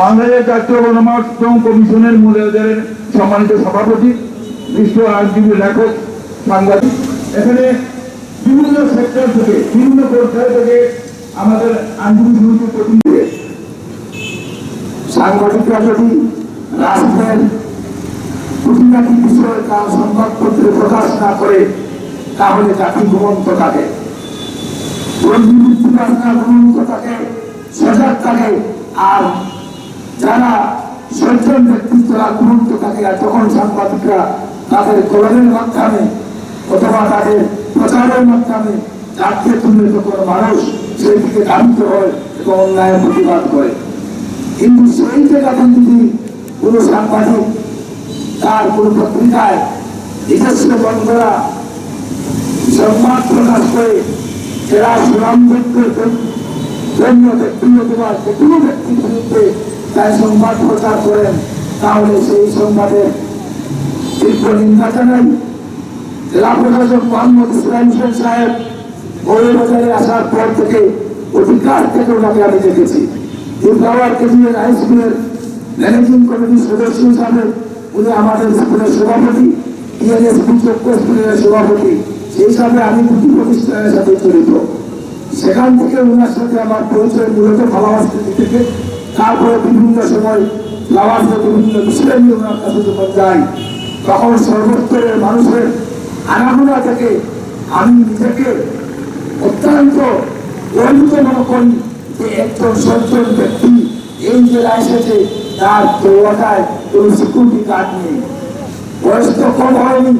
বাংলাদেশ জাতীয় গণমাধ্যম কমিশনের মূল্যায়নের সম্মানিত সভাপতি বিশ্ব আইনজীবী, লেখক, সাংবাদিক। এখানে বিভিন্ন সেক্টর থেকে, বিভিন্ন পর্যায় থেকে আমাদের আইনজীবী সমিতির প্রতিনিধি সাংবাদিকরা যদি রাষ্ট্রের খুঁটিনাটি বিষয়ে তার সংবাদপত্রে প্রকাশ না করে তাহলে জাতি ঘুমন্ত থাকে। ঘুমন্ত থাকে, সজাগ থাকে, আর যারা সজ্জন ব্যক্তিত্বরা ঘুমন্ত থাকে আর তখন সাংবাদিকরা তাদের কলমের মাধ্যমে অথবা তাদের প্রচারের মাধ্যমে জাতকে তুলে তখন মানুষ সেই দিকে ধাবিত হয় এবং অন্যায়ের প্রতিবাদ করে। কিন্তু সেই জায়গাতে যদি কোনো সাংবাদিক তার কোনো পত্রিকায় নিজস্ব বন্ধরা সংবাদ প্রকাশ করে যারা ব্যক্তির জন্য ব্যক্তি বা যে কোনো ব্যক্তির বিরুদ্ধে তাই সংবাদ প্রচার করেন, তাহলে সেই সংবাদের তীব্র নিন্দা জানাই। জেলা প্রশাসক মোহাম্মদ ইসলাম হোসেন সাহেব মৌলবাজারে আসার পর থেকে অধিকার থেকে ওনাকে আমি দেখেছি। কেজিএর হাই স্কুলের ম্যানেজিং কমিটির সদস্য হিসাবে উনি আমাদের স্কুলের সভাপতি স্কুলের সভাপতি। সেই হিসাবে আমি দুটি প্রতিষ্ঠানের সাথে জড়িত। সেখান থেকে ওনার সাথে আমার পরিচয় মূলত ভালোবাসা থেকে তারপরে বিভিন্ন সময় লাভার্সের বিভিন্ন বিষয় নিয়ে ওনার কাছে যখন যাই, তখন সর্বস্তরের মানুষের আনাগোনা থেকে আমি নিজেকে অত্যন্ত গর্বিত মনে করি যে একজন সজ্জন ব্যক্তি এই জেলায় এসেছে, তার চৌবাটায় কোনো সিকিউরিটি গার্ড নেই। বয়স তো কম হয়নি।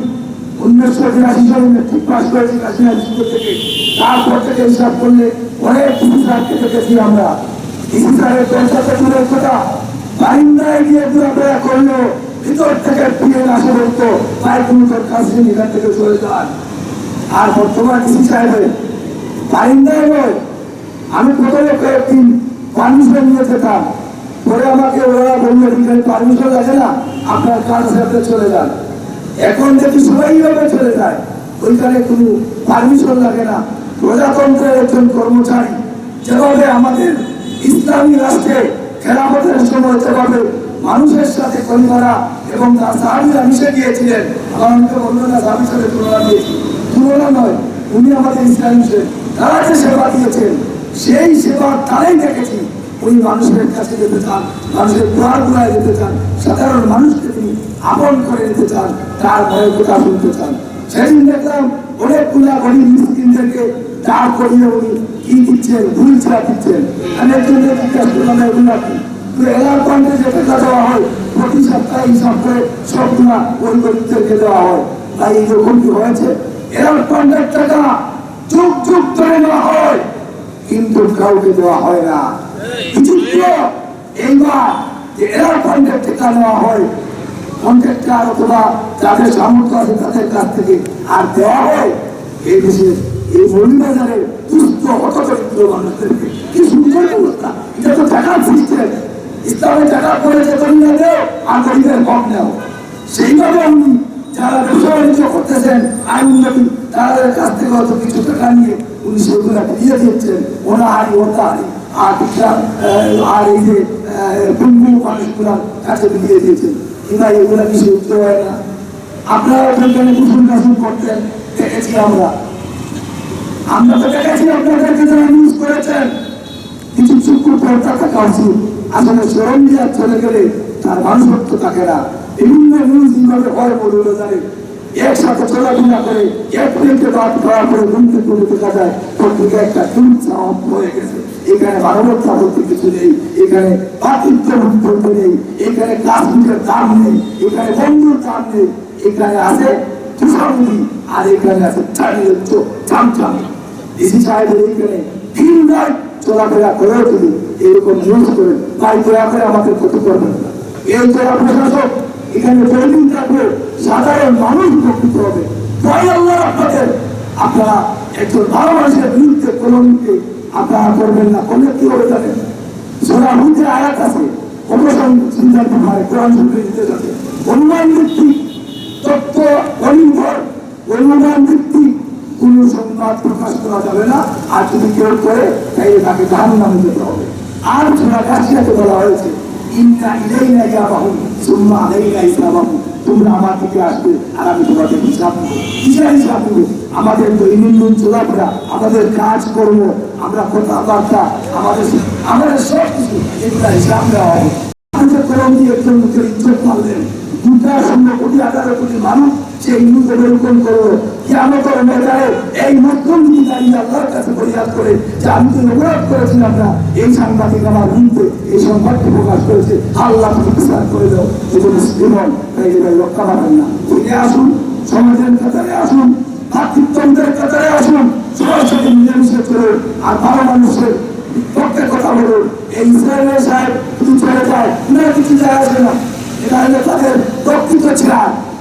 উনিশশো বিরাশি সালে মেট্রিক পাস করেছি কাশিনা থেকে। তারপর থেকে হিসাব করলে অনেক ডিসিসারকে দেখেছি আমরা। দূরের কথা বারিন্দায় গিয়ে ঘোরাফেরা করল। ভিতর থেকে পিএন বলতো তাই এখান থেকে চলে যান। আর বর্তমান ডিসি সাহেবের বারিন্দায় নয় আমি প্রথমে কয়েকদিন পারমিশন নিয়ে যেতাম। পরে আমাকে ওরা বলল এখানে পারমিশন আছে না, আপনার কাজ সাথে চলে যান। এখন দেখি সবাই এইভাবে চলে যায়। ওইখানে কোনো পারমিশন লাগে না। প্রজাতন্ত্রের একজন কর্মচারী যেভাবে আমাদের ইসলামী রাষ্ট্রে খেলাফতের সময় যেভাবে মানুষের সাথে কলিমারা এবং তার সাহাবিরা মিশে গিয়েছিলেন আমাকে অন্য না সাহাবির সাথে তুলনা দিয়েছি। তুলনা নয়, উনি আমাদের ইসলামী তারা যে সেবা দিয়েছেন, সেই সেবা তারাই দেখেছি। উনি মানুষের কাছে যেতে চান, মানুষের দুয়ার গুলায় যেতে চান, সাধারণ মানুষকে তিনি আপন করে নিতে চান, তার ভয়ের কথা শুনতে চান। সেদিন দেখলাম অনেকগুলা গরিব মিসকিনদেরকে দাঁড় করিয়ে উনি কি দিচ্ছেন, ভুল ছাড়া দিচ্ছেন? আমি একজনকে জিজ্ঞাসা করলাম এগুলা কি তো এলার যে টাকা দেওয়া হয়, প্রতি সপ্তাহে হিসাব করে ওই গরিবদেরকে দেওয়া হয়। তাই এইরকম কি হয়েছে? এলার টাকা যুগ যুগ ধরে নেওয়া হয়, কিন্তু কাউকে দেওয়া হয় না। এইবার যে এরা কন্ট্রাক্ট টেকা নেওয়া হয়, কন্ট্রাক্টার অথবা যাদের সামর্থ্য আছে তাদের কাছ থেকে আর দেওয়া হয়, এই দেশে এই মৌলিবাজারে দুস্থ হতদরিদ্র মানুষদেরকে কি সুন্দর অবস্থা? এটা তো টাকার সিস্টেম। ইসলামের টাকা করে যে গরিবা দেও আর গরিবের হক নেও। সেইভাবে উনি যারা ব্যবসা করতেছেন আইন উন্নতি তাদের কাছ থেকে হয়তো কিছু টাকা নিয়ে উনি সেগুলো দিয়ে দিচ্ছেন। ওনা হারি ওটা হারি। আর বিশাল, আর এই যে পঙ্গু মানুষগুলার কাছে দিয়ে দিয়েছেন। কিংবা এগুলা কিছু উঠতে হয় না। আপনারা ওখানকার কুসুম কাসুম করতেন দেখেছি আমরা। আমরা তো দেখেছি আপনাদেরকে যারা নিউজ করেছেন। কিছু চুক্তি পর্দা থাকা উচিত। আসলে শ্রম দিয়ে চলে গেলে তার মানুষত্ব থাকে না। বিভিন্ন নিউজ এইভাবে হয় বলুন জানে একসাথে চলাফেরা করে, এক মিনিটে বাদ করার পরে ঘুমতে করে দেখা যায় পত্রিকা একটা সাউন্ড হয়ে গেছে। এখানে মানবতা বলতে কিছু নেই, এখানে পাতিত্ব বলতে নেই, এখানে কাশ্মীরের আছে তুষারুদি আর এখানে ডিসি সাহেবের এইখানে দিন রাত চলাফেরা করেও যদি এরকম নিউজ করেন তাই দয়া করে আমাদের ক্ষতি করবেন না। এই জেলা প্রশাসক, এখানে তৈরি থাকবে সাধারণ মানুষ উপকৃত হবে। তাই আল্লাহ আপনাদের আপনারা একজন ভালো মানুষের বিরুদ্ধে কলমকে আপনারা করবেন না, করলে কি হবে জানেন? সোনা হুঁজে আয়াত আছে অবসর চিন্তার পারে কোরআন শুনতে দিতে যাবে অনুমান ভিত্তিক প্রকাশ করা যাবে না, আর যদি কেউ করে তাকে নামে যেতে হবে। আর কাশিয়াতে বলা হয়েছে আমাদের দৈনন্দিন চলাফেরা, আমাদের আমরা কথাবার্তা, আমাদের আমাদের সব কিছু এগুলা হিসাব দেওয়া হবে। দুটা শূন্য কোটি কোটি মানুষ বেরোপণ করল কেমন করে মেটায় এই মধ্যম দাঁড়িয়ে আল্লাহর কাছে পরিহার করে, যে আমি তো অপরাধ করেছিলাম না এই সাংবাদিক আমার বিরুদ্ধে এই সংবাদটি প্রকাশ করেছে, আল্লাহ প্রতিষ্ঠা করে দাও। জীবন জীবন এই রক্ষা পাবেন না। ফিরে আসুন, সমাজের কাতারে আসুন ভাতৃত্বদের কাতারে আসুন সবার সাথে মিলেমিশে করুন আর ভালো মানুষের পক্ষে কথা বলুন। এই ইসরায়েলের সাহেব শুধু চলে যায় উনার কিছু যায় আসে না। এটা হলো তাদের প্রকৃত ছিলাম।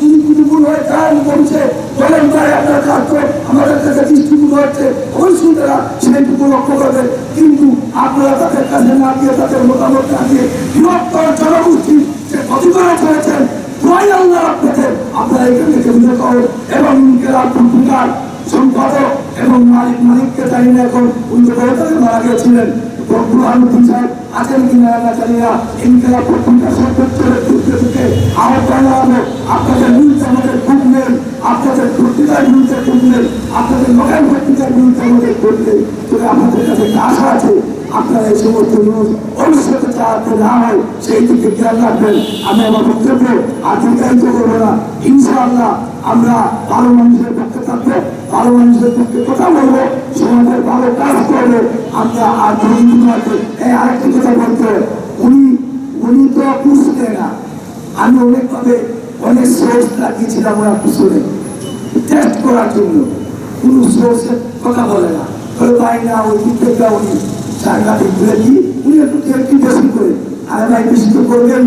যদি কুটুকুল হয়ে কাজ করছে বলেন ভাই আপনার কাজ তো আমাদের কাছে ডিস্ট্রিবিউট হচ্ছে অবশ্যই তারা সেইটুকু লক্ষ্য করবে কিন্তু আপনারা তাদের কাছে না দিয়ে তাদের মতামত না দিয়ে বৃহত্তর জনগোষ্ঠী যে করেছেন দোয়াই আল্লাহ আপনাদের আপনারা এখান বিরত হন এবং ইনকেলাব পত্রিকার সম্পাদক এবং মালিক মালিককে জানি না এখন উনি মারা গিয়েছিলেন। বুরহানুদ্দিন সাহেব আছেন কিনা না জানি না ইনকেলাব পত্রিকার সর্বোচ্চের যুদ্ধে থেকে আহ্বান জানাব আপনাদের আমাদের নেই আপনাদের পত্রিকার বিরুদ্ধে খুব আপনাদের পত্রিকার বিরুদ্ধে আমাদের খুব তবে আপনাদের কাছে আশা আছে আপনারা এই সমস্ত নিউজ চালাতে না হয় সেই দিকে খেয়াল রাখবেন আমি আমার বক্তব্য আর দীর্ঘায়িত করব না ইনশাআল্লাহ আমরা ভালো মানুষের পক্ষে থাকব। ভালো মানুষদের পক্ষে কথা বলব সমাজের ভালো কাজ করব। আমরা আর ধর্মীয় এই আরেকটি কথা বলতে উনি উনি তো দেয় না। আমি অনেকভাবে অনেক সোর্স রাখিয়েছিলাম ওরা পিছনে। টেস্ট করার জন্য। কোন সোর্সের কথা বলে না। বলে, ভাই, না, ওই দিক থেকে উনি। সাংঘাতিক বলে কি উনি একটু কি বেশি করে। আরে ভাই, বেশি তো করবেন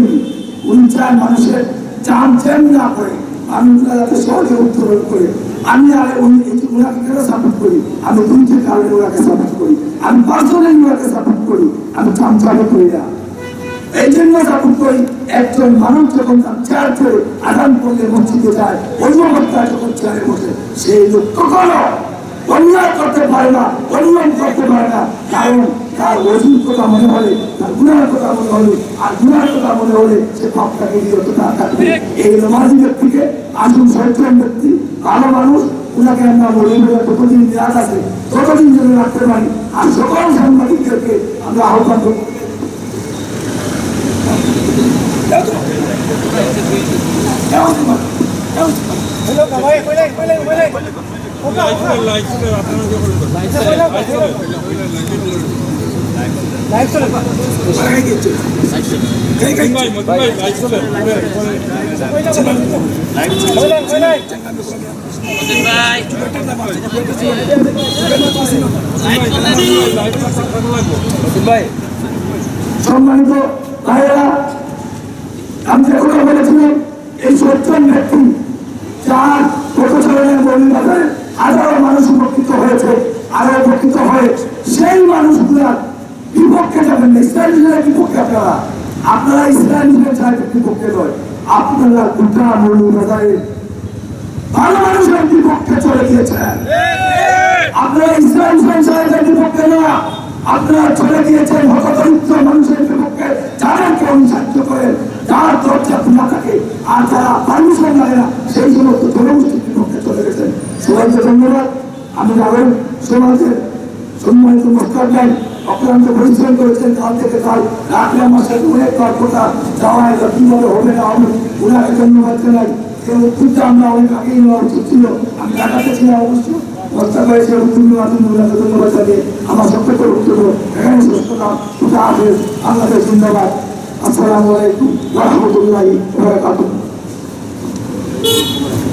উনি চান মানুষের চান, চেন না করে। আমি যাতে সহজে উত্তোলন করে। আমি আর ওনাকে কেন সাপোর্ট করি। আমি দুইটি কারণে ওনাকে সাপোর্ট করি। আমি পার্সোনালি ওনাকে সাপোর্ট করি। আমি চামচামে করি না। এই জন্য সাপোর্ট করি, একজন মানুষ যখন তার চেয়ার করে আদান করলে মসজিদে যায় অভিভাবকরা যখন চেয়ারে বসে, সেই লোক কখনো অন্যায় করতে পারে না অনিয়ম করতে পারে না। কারণ তার অজুর কথা মনে হলে, তার গুণার কথা মনে হলে, আর গুণার কথা মনে হলে সে পাপটাকে বিরত না থাকবে এই নমাজি ব্যক্তিকে আসুন সচেতন ব্যক্তি, ভালো মানুষ ওনাকে আমরা বলি যতদিন দেওয়া আছে ততদিন যেন রাখতে পারি। আর সকল সাংবাদিকদেরকে আমরা আহ্বান করব। সম্মানিত ভাইয়েরা, আমি যে কথা বলেছিলাম, এই সত্তর ব্যক্তি যার প্রকৌশলের বলিবাজারে হাজারো মানুষ উপকৃত হয়েছে, আরও উপকৃত হয়ে, সেই মানুষগুলার বিপক্ষে যাবেন না ইসরায়েলের বিপক্ষে আপনারা আপনারা ইসরায়েলের সাহেবের বিপক্ষে নয়। আপনারা দুটা মৌলবাজারে ভালো মানুষের বিপক্ষে চলে গিয়েছেন। আপনারা ইসরায়েল সাহেবের বিপক্ষে না, আপনারা চলে গিয়েছেন হতদরিদ্র মানুষের বিপক্ষে যাদেরকে অনুসাহায্য করে, যার দরজা খোলা থাকে, আর যারা পারমিশন লাগে না, সেই সমস্ত জনগোষ্ঠীর বিপক্ষে চলে গেছেন। সবাইকে ধন্যবাদ। আমি যাবেন সমাজের সম্মানিত মোস্তাবেন অক্লান্ত পরিশ্রম করেছেন কাল থেকে কাল রাখলাম মাসের অনেক কথা যাওয়া কীভাবে হবে না হবে ওনাকে ধন্যবাদ জানাই। এই উত্তরটা আমরা অনেক আগেই নেওয়া উচিত ছিল। আমি ঢাকাতে ছিলাম অবশ্য। বস্তা করেছে ধন্যবাদ ধন্যবাদ ধন্যবাদ বক্তব্য এখানে বাংলাদেশ জিন্দাবাদ। আসসালামু আলাইকুম